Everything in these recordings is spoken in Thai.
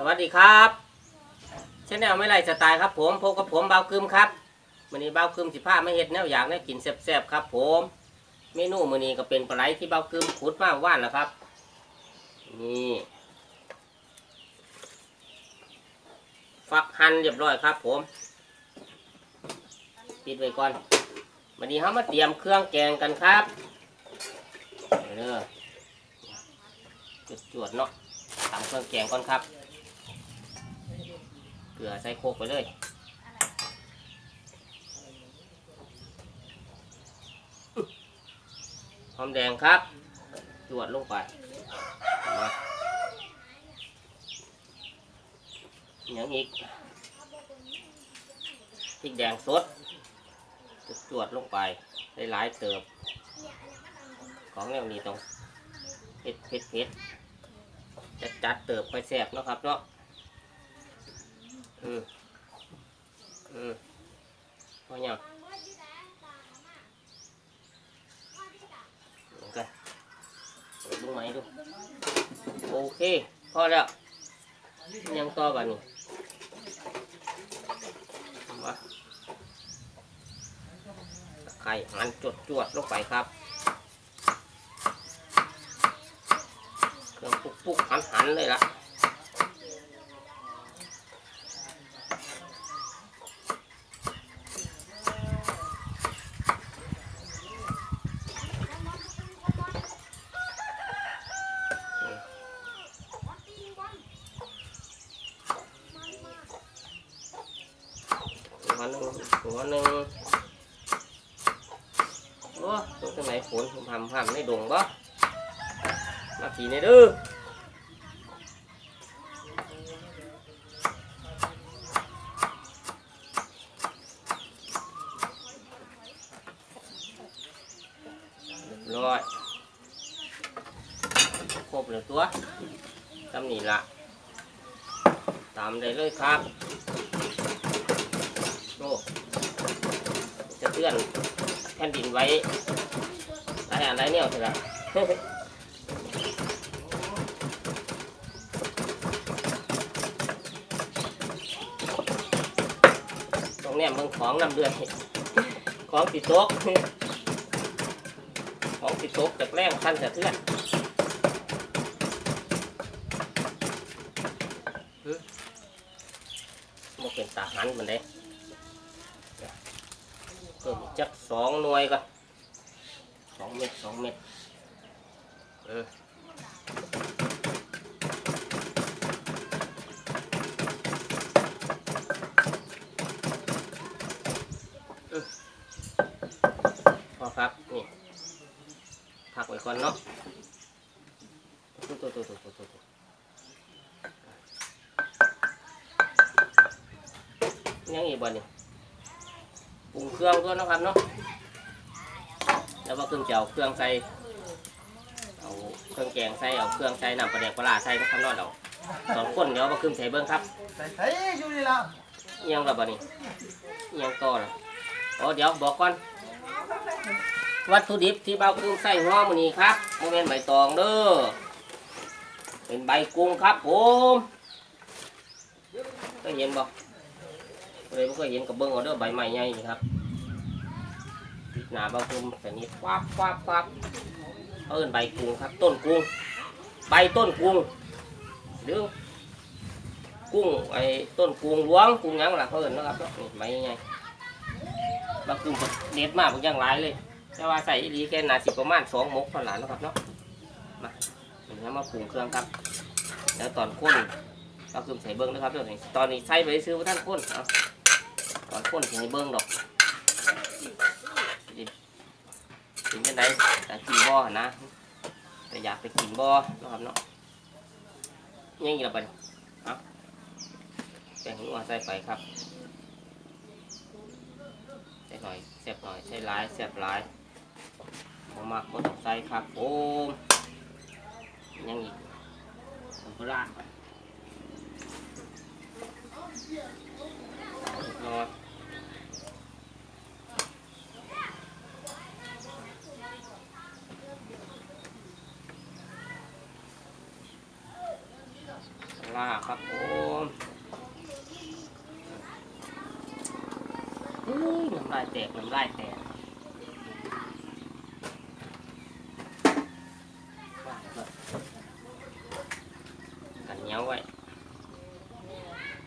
สวัสดีครับชแนลไม่ไรสไตล์ครับผมพบกับผมเบากึมครับมื้อนี้เบากึมสิพาไมาเฮ็ดแนวอยากแนวกินแซ่บๆครับ ผมเมนูมื้อนี้ก็เป็นปลาไหลที่เบากึมขุดมาว่านนะครับ นี่ฟักหั่นเรียบร้อยครับ ผมปิดไว้ก่อนวันนี้เรามาเตรียมเครื่องแกงกันครับเด้อจวดๆเนาะตำเครื่องแกงก่อนครับ เกลือใส่โคกไปเลยหอมแดงครับจวดลงไปอย่างอีกพริกแดงสดจวดลงไปได้หลายเติบ ของแนวนี้ต้องเผ็ดเผ็ดเผ็ดจัดจัดเติบไปแซ่บนะครับเนาะ อืมอืมพอยังโอเคเปิดดูไหมดู โอเค พอแล้ว ยังต่อบ้านี่มาตะไคร่หั่นจดจวดๆลงไปครับ เครื่องปุกปุกหันหันๆเลยล่ะ หัวหนึ่งหัวหนึ่ง โอ้ตรงไหนฝนผมทำทำในดงบ่มาขี่ในเด้อร้อยครบเลยตัวตำหนีละตามได้เลยครับโอ้จะเตือน แผ่นดินไว้อะไรอะไรเนี่ยเถอะตรงเนี้ยมึงของนำเดือนของติดโต๊ะของติดโต๊ะจากแรงขั้นสะเทือนหึบ่เป็นตาหันมันเด้เพิ่มอีก จักสองหน่วยก่อนสองเม็ดสองเม็ดเออพอครับนี่พักไว้ก่อนเนาะตัวตัวตัวตัวตัวตัวตัวยังอีกบ่นี่ป รุงเครื่องก็นาะครับเนาะแล้วก็เครื่องเจียวเครื่องใส่เอาเครื่องแกงใส่เอาเครื่องใส่น้ำปลาแดกปลาร้าใส่ก็ข้างนอกเราสองคนเดี๋ยวมาเครื่องใส่เบิ้งครับใส่ใส่อยู่นี่ละเอียงกับบ่นี่เอียงต่อละอ๋อเดี๋ยวบอกก่อนวัตถุดิบที่เบากุ้งใส่หัวมือนี้ครับโมเมนใบตองเด้อเป็นใบกุ้งครับผมเคยเห็นบ่ เลยไม่เคยเห็นกับเบิ้งเอาเด้อใบใหม่ใหญ่นี่ครับหนาบางคุมแต่นี้วับวับวับเอิ้นใบกุ้งครับ ต้นกุ้งใบต้นกุ้งหรือกุ้งไอ้ต้นกุ้งหลวงกุ้งยังล่ะเขาเอิ้นนะครับเนาะนี่ใบใหญ่บางกุ้งก็เด็ดมากบางอย่างหลายเลยแต่ว่าใส่อีหลีแค่นาสิประมาณสองมกเท่านั้นนะครับเนาะมาเดี๋ยวมาปรุงเครื่องครับ แล้วตอนข้นเราคือใส่เบิ้งนะครับเดี๋ยวนี้ตอนนี้ใส่ไปซื้อท่านข้นเอา ตอนข้นใส่เบิ้งดอกกินกันได้แต่กินบ่อนะแต่อยากไปกินบ่อนะครับเนาะยังอีกละบัดนี้เอาแป้งนัวใส่ไปครับใส่หน่อยเสียบหน่อยใส่หลายเสียบหลายบ่มากบ่ต้องใส่ครับโอ้ยังอีกน้ำปลาร้าเอาเล็กน้อย ปลาร้าครับโอ้ำลายแตกน้ำลายแตกกันเหนียวไว้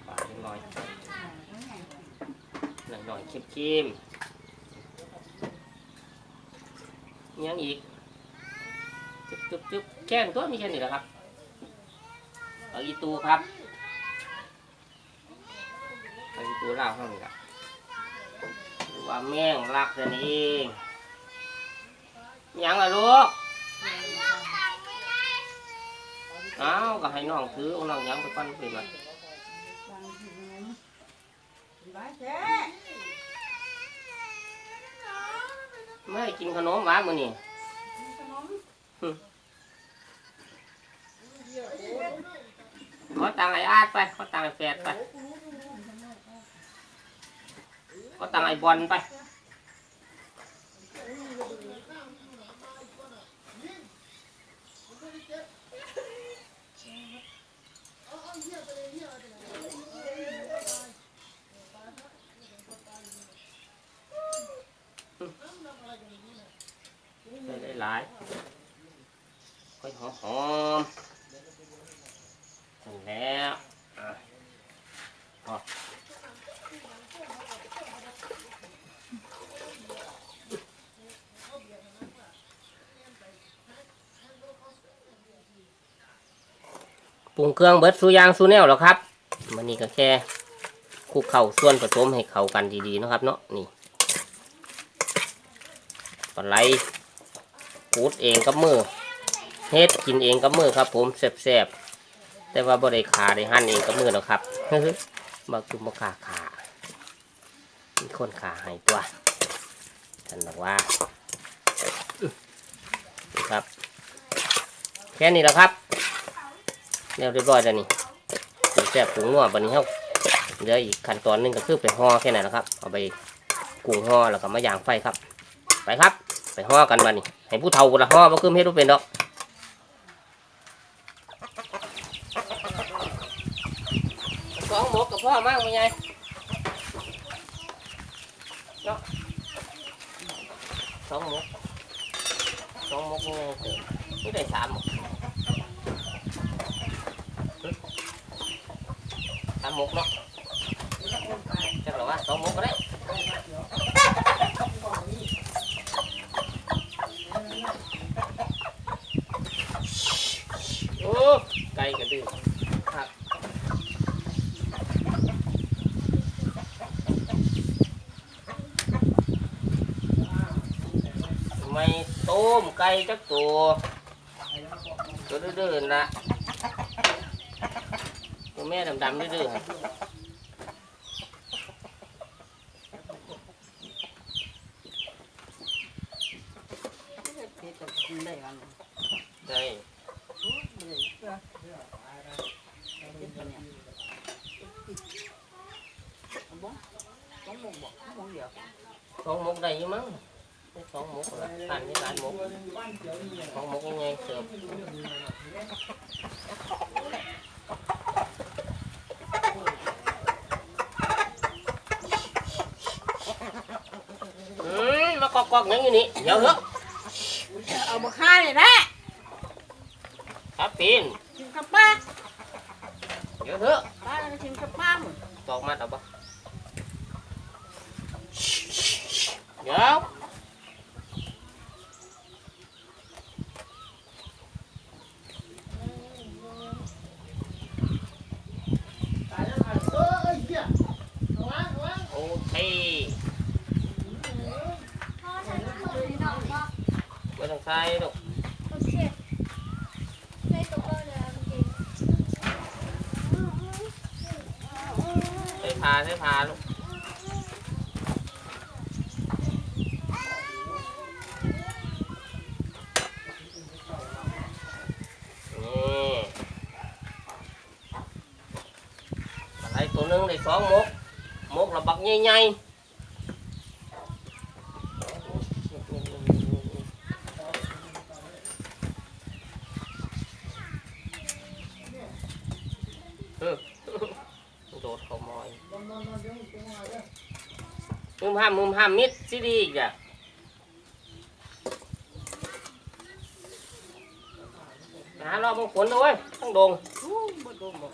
ปาดนิดหน่อยหน่อยหน่อยๆเค็มๆยังอีกจุ๊บจุ๊บจุ๊บแค่นตัวมีแค่นี้แหละครับเอาอีตูครับเอาอีตูเล่าเข้าหนึ่ครับ ว่าแม่งรักแต่นี้เองยังล่ะลูกเอ้าก็ให้น้องถือเอาน้องยังไปปั้นไปมาไม่กินขนมหวานมื้อนี้ขอตังค์ไอ้อาดไปขอตังค์ไอ้แฟดไป ขอตังไอ้บอลไปใส่ได้หลายค่อยหอมหอมๆเสร็จแล้วอะพอ ปรุงเครื่องเบิดสูยางสูแนวแล้วครับมันนี้ก็แค่คลุกเข่าส่วนผสมให้เข้ากันดีๆนะครับเนาะนี่ปลาไหลขูดเองกับมือเฮ็ดกินเองกับมือครับ ผมแซ่บๆแต่ว่าบ่ได้ขาได้หั่นเองกับมือหรอกครับบักจุมบ่ขาขามีคนขาให้ตัวท่านบอกว่าครับ แค่นี้แหละครับ แล้วเรียบร้อยแล้วนี่แซ่บปรุงนัวบันนี้ครับเดี๋ยวอีกขั้นตอนหนึงก็คือไปห่อแค่นั้นแหละครับ เอาไปกุ้งห่อแล้วก็มาย่างไฟครับ ไปครับ ไปห่อกันมานี่ให้ผู้เฒ่าคนละห่อบ่คือเฮ็ดบ่เป็นดอกสองหมกกับพ่อมากมั้ยยายเนาะสองหมกสองหมกนี่เกิดนี่ได้สามหมกหึสามหมกเนาะจักหรอว่าสองหมกก็ได้โอ้ไก่กระดือครับไม่ต้มไก่จักตัวตัวดื้อๆนะ แม่ดำๆดื้อๆครับได้สองหมกได้อยังมั้งได้สองหมกละทานนี่หลายหมกสองหมกยังไงเสิร์ฟอื มมากอกๆอย่างนี้นี่เดี๋ยวเถอะเอามาฆ่าเลยนะครับปีนกินกับป้าเดี๋ยวเถอะป้าจะกินกับป้าหมดตอกมาต่อปะเดี๋ยวโอเคไม่ต้องใช้หรอกโอเคได้ตัวก็เลยโอเคใช้พาใช้พาลูกนี่อะไรตัวนึงได้สองมกมกระบักใหญ่ๆเออโดดเขา มห้ามมุมห้ามมิดซีดีอีกอะหารอบมงขนด้วยทั้งดงโดนบ่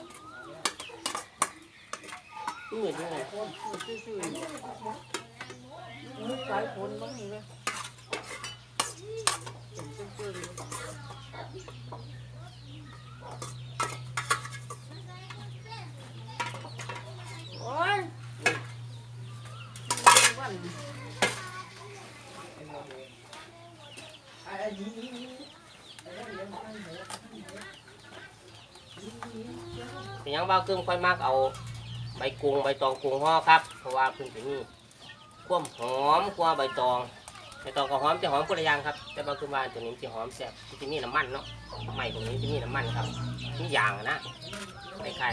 นี่นี่ไงคนซื่อๆนี่มีสายฝนบ้างนี่เลยเป็นซื่อๆเลยโอ้ย วันเป็นยังเบากึ่งค่อยมากเอา ใบกุ้งใบตองกุ้งห่อครับ เพราะว่าเพิ่นจะมีความหอมกว่าใบตองใบตองกับหอมจะหอมคนละย่างครับ แต่เบากึ่งว่าตัวนี้มันจะหอมแซ่บมันจะมีน้ำมันเนาะใหม่ตรงนี้จะมีน้ำมันครับมีอย่างนะไข่ไข่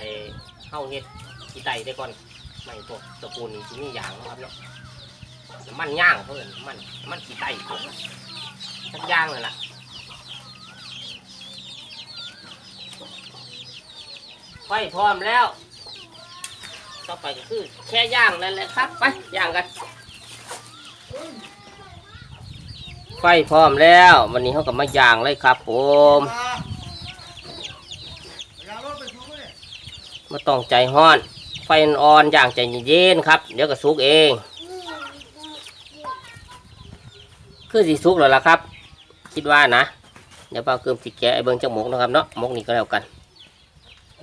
เข้าเฮ็ดที่ไตได้ก่อนใหม่ตัวตะกูลนี้จะมียางนะครับเนาะ น้ำมันย่างเพื่อนมันน้ำมันขี้ไตสักย่างเลยล่ะไฟพร้อมแล้ว ต่อไปก็คือแค่ย่างนั่นแหละครับไปย่างกันไฟพร้อมแล้ว วันนี้เขาก็มาย่างเลยครับผมมาต้องใจห้อน ไฟอ่อนๆย่างใจเย็นๆครับ เดี๋ยวก็สุกเอง คือสีสุกแล้วล่ะครับ คิดว่านะ เดี๋ยวเราเกิมสิแกะไอ้เบิ้งจักหมกนะครับเนาะหมกนี่ก็แล้วกัน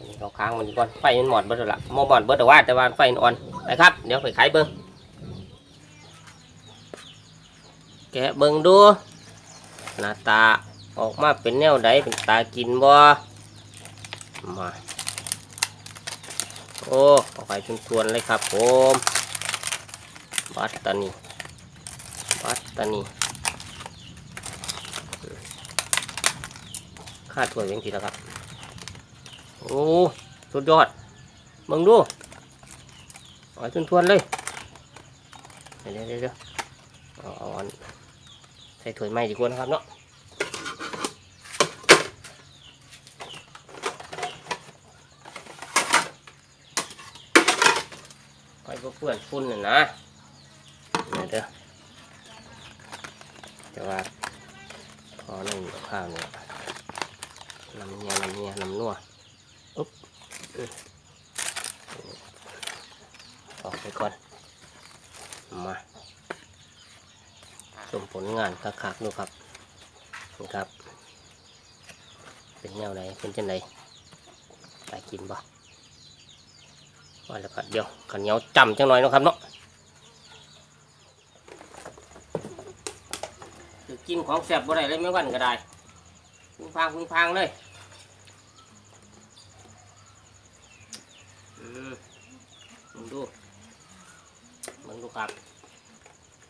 นนี้เราค้างมันก่อนไฟมันหมดเบิดแล้วละโมหมอดเบิดแต่ว่าแต่ว่าไฟมันอ่อนไปครับเดี๋ยวไปขายเบิ้งแกะเบิ้งดูหน้าตาออกมาเป็นแนวใดเป็นตากินบ่มาโอ้เอาไปชวนเลยครับผม บัตตานี บัตตานี ค่าถ้วยเป็นกี่แล้วครับ โอ้สุดยอดมึงดูเอ่อยทวนๆเลยเดี๋ยวเดี๋ยวเดี๋ยเอาเอาอันใส่ถ้วยใหม่ดีกว่านะครับเนาะไปเพื่อนฝุ่นน่ะนะเดี๋ยวเดี๋ยวแต่ว่าพอหนั่นข้าวเนี่ย น้ำเนียน้ำเนียน้ำนัวอุ๊บออกไปก่อนมาชมผลงานคักๆดูครับนี่ครับ เป็นแนวไหนเป็นจังไดไปกินบ่ว่าแล้วก็เดี๋ยวขันเหนียวจำจังหน่อยนะครับเนาะคือกินของแซ่บบ่ได้เลยไม่วันก็ได้ พึ่งพางพึ่งพางเลยอืมมึงดูมึงดูครับ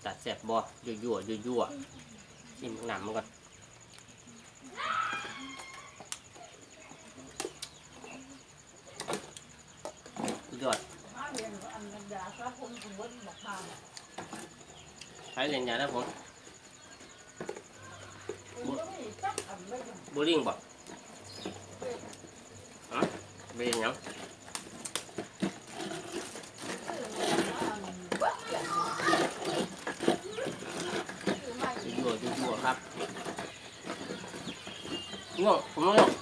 ตัดแสบบอยั่วยั่วยั่วยั่วชิมหนำมันก่อนยอดใช้เรียนยาแล้วผม บูริ่งบ่ฮะเรียนหยังยั่วยั่วยั่วครับง่วงผมง่วง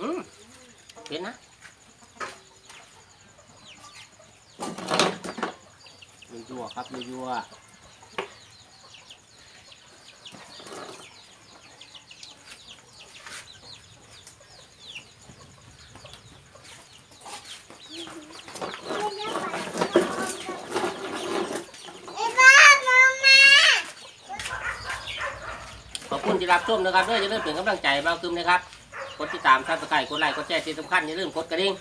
อืมเผ็นนะยั่วครับยั่วขอบคุณที่รับชมนะครับด้วยจะเริ่มเป็นกำลังใจบ้าขึ้นนะครับ กดติดตามซับสไครต์กดไลค์กดแชร์ที่สำคัญอย่าลืมกดกระดิ่ง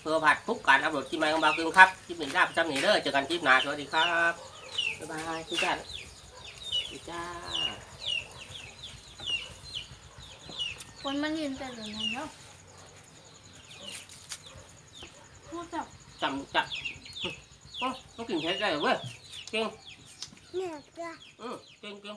เพื่อผัดทุกการอัปโหลดคลิปใหม่ของบ่าวกึมครับคลิปนี้ลาไปจำหนีเด้อเจอกันคลิปหน้าสวัสดีครับบ๊ายบายทุกท่านทุกจ้าคนมันยืนแต่เดี๋ยวนั้นเนาะพูดจับจำจับอ๋อต้องกินเผ็ดได้เหรอเว้ยเก่ง เนี่ยจ้ะ อืมเก่งเก่ง